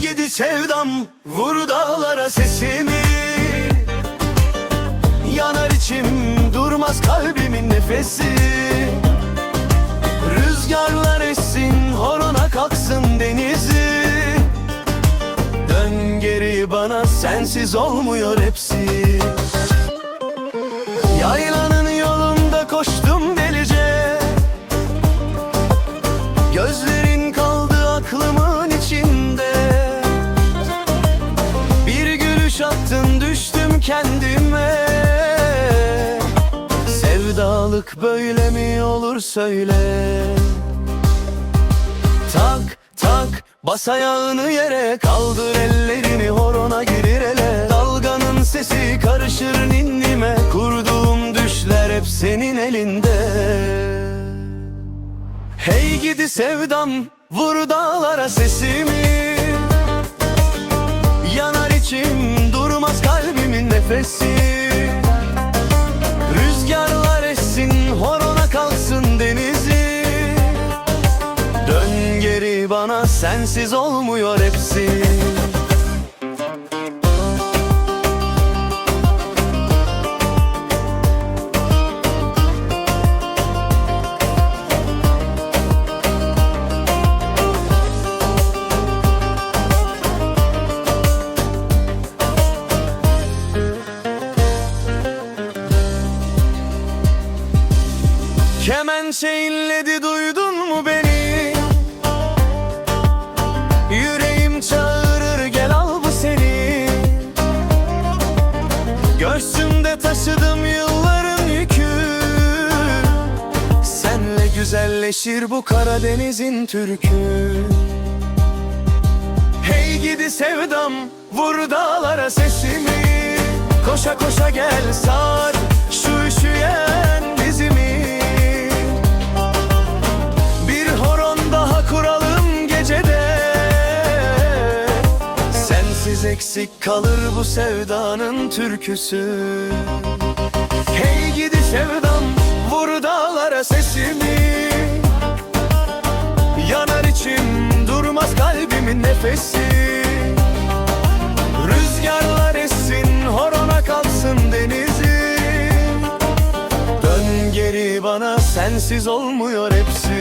gidi sevdam Vur dağlara sesimi. Yanar içim durmaz kalbimin nefesi. Rüzgarlar essin horona kalksın denizi. Dön geri bana sensiz olmuyor hepsi. Yaylanın kendime. Sevdalık böyle mi olur söyle. Tak tak bas ayağını yere. Kaldır ellerini horona girir ele. Dalganın sesi karışır ninnime Kurduğum düşler hep senin elinde. Hey gidi sevdam vur dağlara sesimi nefesi. Rüzgarlar essin horona kalksın denizi. Dön geri bana sensiz olmuyor hepsi Kemençe inledi duydun mu beni? Yüreğim çağırır gel al bu seni. Göğsümde taşıdım yılların yükü. Senle güzelleşir bu Karadeniz'in türkü. Hey gidi sevdam vur dağlara sesimi. Koşa koşa gel sar eksik kalır bu sevdanın türküsü. Hey gidi sevdam vur dağlara sesimi. Yanar içim durmaz kalbimin nefesi. Rüzgarlar essin horona kalksın denizi. Dön geri bana sensiz olmuyor hepsi